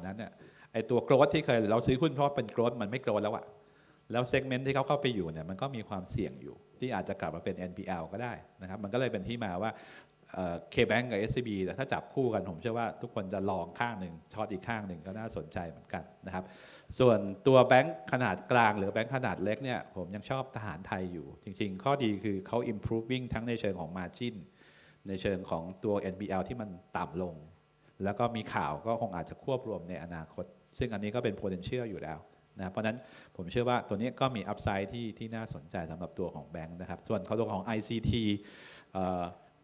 นั้นเนี่ยไอตัวโกรดที่เคยเราซื้อหุ้นเพราะเป็นโกรดมันไม่โกรดแล้วอะแล้วเซกเมนต์ที่เขาเข้าไปอยู่เนี่ยมันก็มีความเสี่ยงอยู่ ที่อาจจะกลับมาเป็น NPL ก็ได้นะครับมันก็เลยเป็นที่มาว่าเคแบงก์กับ SCB แต่ถ้าจับคู่กันผมเชื่อว่าทุกคนจะลองข้างหนึ่งช็อตอีกข้างหนึ่งก็น่าสนใจเหมือนกันนะครับส่วนตัวแบงค์ขนาดกลางหรือแบงค์ขนาดเล็กเนี่ยผมยังชอบทหารไทยอยู่ จริงๆ ข้อดีคือเขา improving ทั้งในเชิงของ margin ในเชิงของตัว NPL ที่มันต่ำลง แล้วก็มีข่าวก็คงอาจจะควบรวมในอนาคต ซึ่งอันนี้ก็เป็น potential อยู่แล้วนะเพราะนั้นผมเชื่อว่าตัวนี้ก็มี upside ที่ที่น่าสนใจสำหรับตัวของแบงค์นะครับ ส่วนเขาตัวของ ICT เ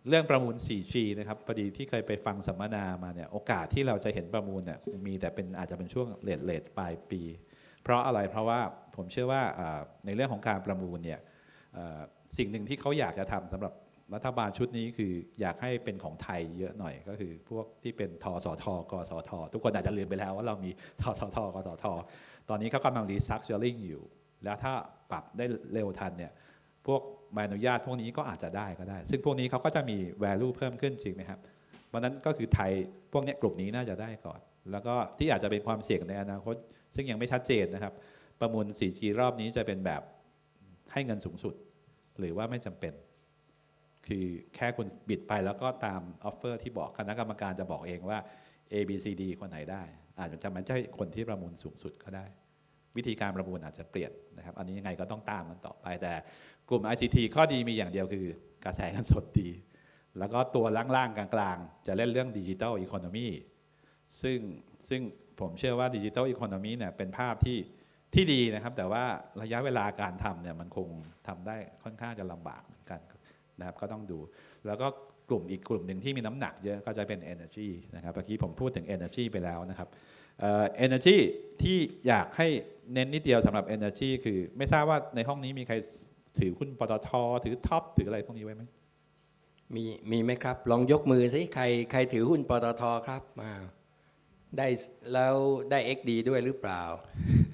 เรื่องประมูล 4G นะครับพอดีที่เคยไปฟังสัมมนามาเนี่ยโอกาสที่เราจะเห็นประมูลเนี่ยมีแต่เป็นอาจจะเป็นช่วงเลทเลทปลายปี เพราะอะไรเพราะว่าผมเชื่อว่าในเรื่องของการประมูลเนี่ยสิ่งหนึ่งที่เขาอยากจะทำสำหรับ รัฐบาลชุดนี้คืออยากให้เป็นของไทยเยอะหน่อยก็คือพวกที่เป็นทสทกสท ทุกคนอาจจะลืมไปแล้วว่าเรามีทสทกสท ตอนนี้เขากำลังรีซักเจอริงอยู่ แล้วถ้าปรับได้เร็วทันเนี่ยพวกใบอนุญาตพวกนี้ก็อาจจะได้ก็ได้ ซึ่งพวกนี้เขาก็จะมี value เพิ่มขึ้นจริงไหมครับเพราะนั้นก็คือไทยพวกนี้กลุ่มนี้น่าจะได้ก่อน แล้วก็ที่อาจจะเป็นความเสี่ยงในอนาคต ซึ่งยังไม่ชัดเจนนะครับ ประมูล 4G รอบนี้จะเป็นแบบให้เงินสูงสุด หรือว่าไม่จำเป็น คือแค่คุณบิดไปแล้วก็ตามออฟเฟอร์ที่บอกคณะกรรมการจะบอกเองว่า A B C D คนไหนได้ อาจจะไม่ใช่คนที่ประมูลสูงสุดก็ได้ วิธีการประมูลอาจจะเปลี่ยนนะครับ อันนี้ยังไงก็ต้องตามมันต่อไป แต่กลุ่ม ICT ข้อดีมีอย่างเดียวคือกระแสเงินสดดี แล้วก็ตัวล่างๆ กลางๆ จะเล่นเรื่องดิจิ t a ลอีโคโนมีซึ่งซึ่งผมเชื่อว่าดิจิ t a ลอีโคโนมีเนี่ยเป็นภาพที่ที่ดีนะครับ แต่ว่าระยะเวลาการทำเนี่ยมันคงทำได้ค่อนข้างจะลำบากเหมือนกัน นะครับก็ต้องดู แล้วก็กลุ่มอีกกลุ่มหนึ่งที่มีน้ำหนักเยอะก็จะเป็น Energy นะครับเมื่อกี้ผมพูดถึง Energy ไปแล้วนะครับเอ่อ Energy ที่อยากให้เน้นนิดเดียวสำหรับ Energy คือไม่ทราบว่าในห้องนี้มีใครถือหุ้นปตทถือท็อปถืออะไรพวกนี้ไว้ไหมมีมีไหมครับ ลองยกมือสิใครใครถือหุ้นปตทครับมา ได้แล้วได้ XD ด้วยหรือเปล่า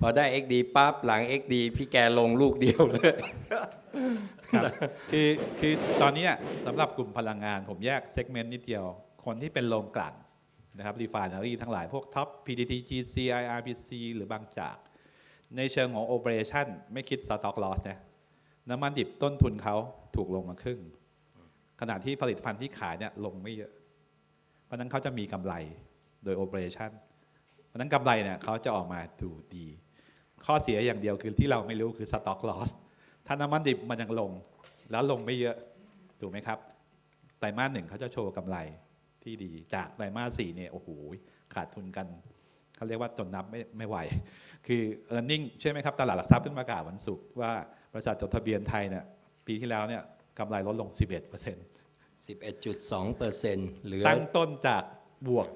พอได้ XD ปั๊บหลัง XD พี่แกลงลูกเดียวเลยครับคือคือตอนนี้สำหรับกลุ่มพลังงานผมแยกเซกเมนต์นิดเดียว คนที่เป็นโรงกลั่นนะครับรีฟานารีทั้งหลายพวกท็อป PTTGC IRPC หรือบางจาก ในเชิงของโอเปอเรชั่นไม่คิดสต็อกลอสนะน้ำมันดิบต้นทุนเขาถูกลงมาครึ่ง ขณะที่ผลิตภัณฑ์ที่ขายเนี่ยลงไม่เยอะ เพราะนั้นเขาจะมีกำไร โดยโอเปอเรชั่นเพราะฉะนั้นกำไรเนี่ยเขาจะออกมาดูดี ข้อเสียอย่างเดียวคือที่เราไม่รู้คือสต็อกลอสถ้าน้ำมันดิบมันยังลง แล้วลงไม่เยอะ ถูกไหมครับไตรมาสหนึ่งเขาจะโชว์กำไรที่ดี จากไตรมาสสี่เนี่ยโอ้โหขาดทุนกันเขาเรียกว่าจนนับไม่ไม่ไหว คือ e a r n i n g ใช่ไหมครับ ตลาดหลักทรัพย์เพิ่งประกาศวันศุกร์ว่าบริษัทจดทะเบียนไทยเนี่ยปีที่แล้วเนี่ยกำไรลดลง 11% 11.2เปอร์เซ็นต์เหลือตั้งต้นจาก บวก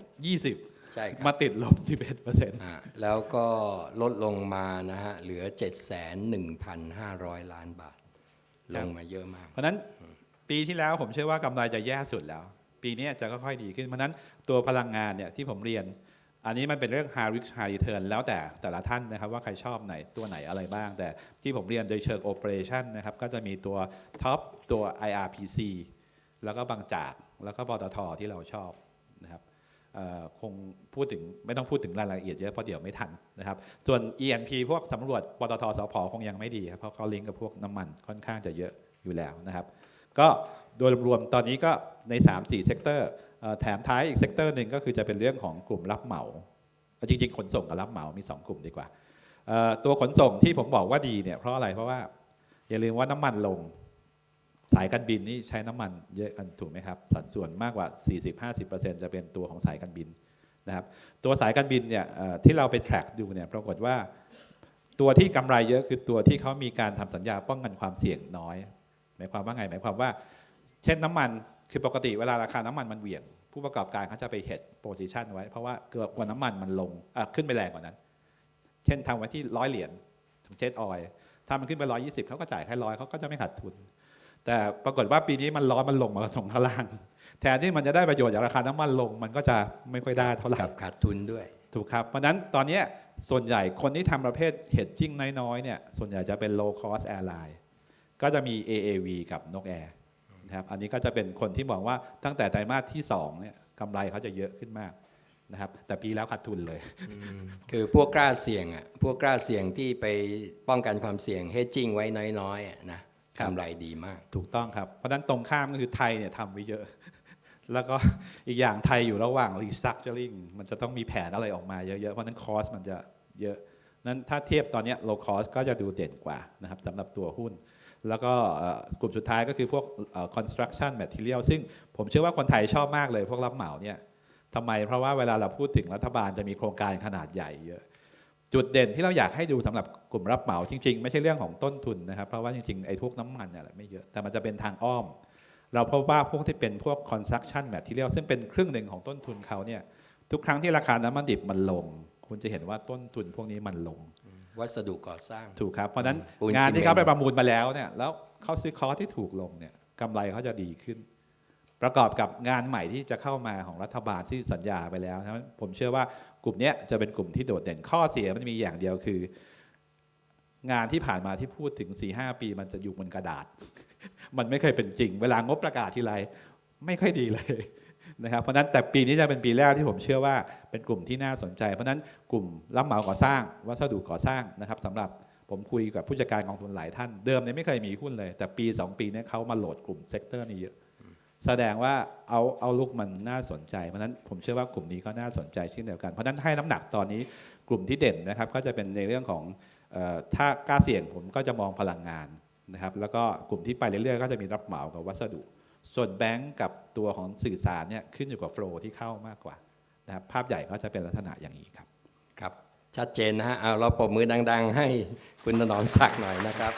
ใช่ค20รับมาติดลบ 11%อ่าแล้วก็ลดลงมานะฮะ เหลือ 7,1,500 ล้านบาท ลงมาเยอะมาก เพราะฉะนั้นปีที่แล้วผมเชื่อว่ากำไรจะแย่สุดแล้ว ปีนี้จะค่อยๆดีขึ้น เพราะฉะนั้นตัวพลังงานเนี่ยที่ผมเรียน อันนี้มันเป็นเรื่อง high risk high return แล้วแต่แต่ละท่านนะครับว่าใครชอบไหนตัวไหนอะไรบ้าง แต่ที่ผมเรียนโดยเชิง operation นะครับก็จะมีตัว top ตัว IRPC แล้วก็บางจากแล้วก็ปตทที่เราชอบนะครับเอ่อ คงพูดถึงไม่ต้องพูดถึงรายละเอียดเยอะเพราะเดี๋ยวไม่ทันนะครับ ส่วน ENP พวกสำรวจปตทสพคงยังไม่ดีครับเพราะเขาลิงก์กับพวกน้ำมันค่อนข้างจะเยอะอยู่แล้วนะครับ ก็โดยรวมตอนนี้ก็ใน 3-4 เซกเตอร์แถมท้ายอีกเซกเตอร์หนึ่งก็คือจะเป็นเรื่องของกลุ่มรับเหมา จริงๆ ขนส่งกับรับเหมามี 2 กลุ่มดีกว่า ตัวขนส่งที่ผมบอกว่าดีเนี่ยเพราะอะไรเพราะว่าอย่าลืมว่าน้ำมันลง สายการบินนี่ใช้น้ำมันเยอะกันถูกไหมครับ สัดส่วนมากกว่า 40-50%จะเป็นตัวของสายการบินนะครับ ตัวสายการบินเนี่ยที่เราไป track ดูเนี่ยปรากฏว่าตัวที่กำไรเยอะคือตัวที่เขามีการทำสัญญาป้องกันความเสี่ยงน้อย หมายความว่าไงหมายความว่า เช่นน้ำมันคือปกติเวลาราคาน้ำมันมันเหวี่ยง ผู้ประกอบการเขาจะไป hedge position ไว้ เพราะว่าเกิดกว่าน้ำมันมันลงขึ้นไปแรงกว่านั้น เช่นทำไว้ที่ร้อยเหรียญของเจ็ตออยถ้ามันขึ้นไปร้อยยี่สิบเขาก็จ่ายแค่ร้อยเขาก็จะไม่ขาดทุน แต่ปรากฏว่าปีนี้มันร้อนมันลงมาตรงข้างล่าง แทนที่มันจะได้ประโยชน์จากราคาน้ำมันลง มันก็จะไม่ค่อยได้เท่าไหร่กับขาดทุนด้วย ถูกครับ เพราะฉะนั้นตอนเนี้ยส่วนใหญ่คนที่ทำประเภท hedging น้อยๆเนี่ยส่วนใหญ่จะเป็น low cost airline ก็จะมี AAV กับนกแอร์นะครับอันนี้ก็จะเป็นคนที่บอกว่าตั้งแต่ไตรมาสที่2เนี่ยกำไรเขาจะเยอะขึ้นมากนะครับแต่ปีแล้วขาดทุนเลย คือพวกกล้าเสี่ยงอะพวกกล้าเสี่ยงที่ไปป้องกันความเสี่ยง hedging ไว้น้อยๆอะนะครับ กำไรดีมาก ถูกต้องครับ เพราะฉะนั้นตรงข้ามก็คือไทยเนี่ยทำไว้เยอะ แล้วก็อีกอย่างไทยอยู่ระหว่าง restructuring มันจะต้องมีแผนอะไรออกมาเยอะๆ เพราะฉะนั้นคอสมันจะเยอะ นั้นถ้าเทียบตอนเนี้ย low cost ก็จะดูเด่นกว่านะครับสำหรับตัวหุ้น แล้วก็เอ่อกลุ่มสุดท้ายก็คือพวกเอ่อ construction material ซึ่งผมเชื่อว่าคนไทยชอบมากเลยพวกรับเหมาเนี่ยทำไมเพราะว่าเวลาเราพูดถึงรัฐบาลจะมีโครงการขนาดใหญ่เยอะ จุดเด่นที่เราอยากให้ดูสำหรับกลุ่มรับเหมาจริง ๆ ไม่ใช่เรื่องของต้นทุนนะครับ เพราะว่าจริงๆ ไอ้พวกน้ำมันเนี่ยแหละไม่เยอะ แต่มันจะเป็นทางอ้อม เราพบว่าพวกที่เป็นพวก construction material ซึ่งเป็นครึ่งหนึ่งของต้นทุนเขาเนี่ย ทุกครั้งที่ราคาน้ำมันดิบมันลง คุณจะเห็นว่าต้นทุนพวกนี้มันลง วัสดุก่อสร้าง ถูกครับ เพราะฉะนั้นปูนงานซีเมนต์ที่เขาไปประมูลมาแล้วเนี่ย แล้วเขาซื้อคอร์สที่ถูกลงเนี่ยกำไรเขาจะดีขึ้น ประกอบกับงานใหม่ที่จะเข้ามาของรัฐบาลที่สัญญาไปแล้วนะผมเชื่อว่า กลุ่มนี้จะเป็นกลุ่มที่โดดเด่นข้อเสียมันมีอย่างเดียวคือ งานที่ผ่านมาที่พูดถึง4ีหปี มันจะอยู่บนกระดาษ มันไม่เคยเป็นจริง เวลางบประกาศทีไรไม่ค่อยดีเลยนะครับเพราะนั้นแต่ปีนี้จะเป็นปีแรกที่ผมเชื่อว่าเป็นกลุ่มที่น่าสนใจ เพราะนั้นกลุ่มรับเหมาก่อสร้าง วัสดุก่อสร้างนะครับสำหรับผมคุยกับผู้จัดการกองทุนหลายท่านเดิมเนี่ยไม่เคยมีหุ้นเลย แต่ปี 2 ปีนี้เขามาโหลดกลุ่มเซกเตอร์นี้เยอะ แสดงว่าเอาเอาลุกมันน่าสนใจ เพราะนั้นผมเชื่อว่ากลุ่มนี้ก็น่าสนใจเช่นเดียวกัน เพราะนั้นให้น้ำหนักตอนนี้กลุ่มที่เด่นนะครับ ก็จะเป็นในเรื่องของออถ้ากล้าเสี่ยงผมก็จะมองพลังงานนะครับ แล้วก็กลุ่มที่ไปเรื่อยๆ ก็จะมีรับเหมากับวัสดุ ส่วนแบงก์กับตัวของสื่อสารเนี่ยขึ้นอยู่กับโฟลที่เข้ามากกว่านะครับภาพใหญ่ก็จะเป็นลักษณะอย่างนี้ครับครับ ชัดเจนนะฮะเอาเราปรบมือดัง ๆ ให้คุณถนอมศักดิ์หน่อยนะครับ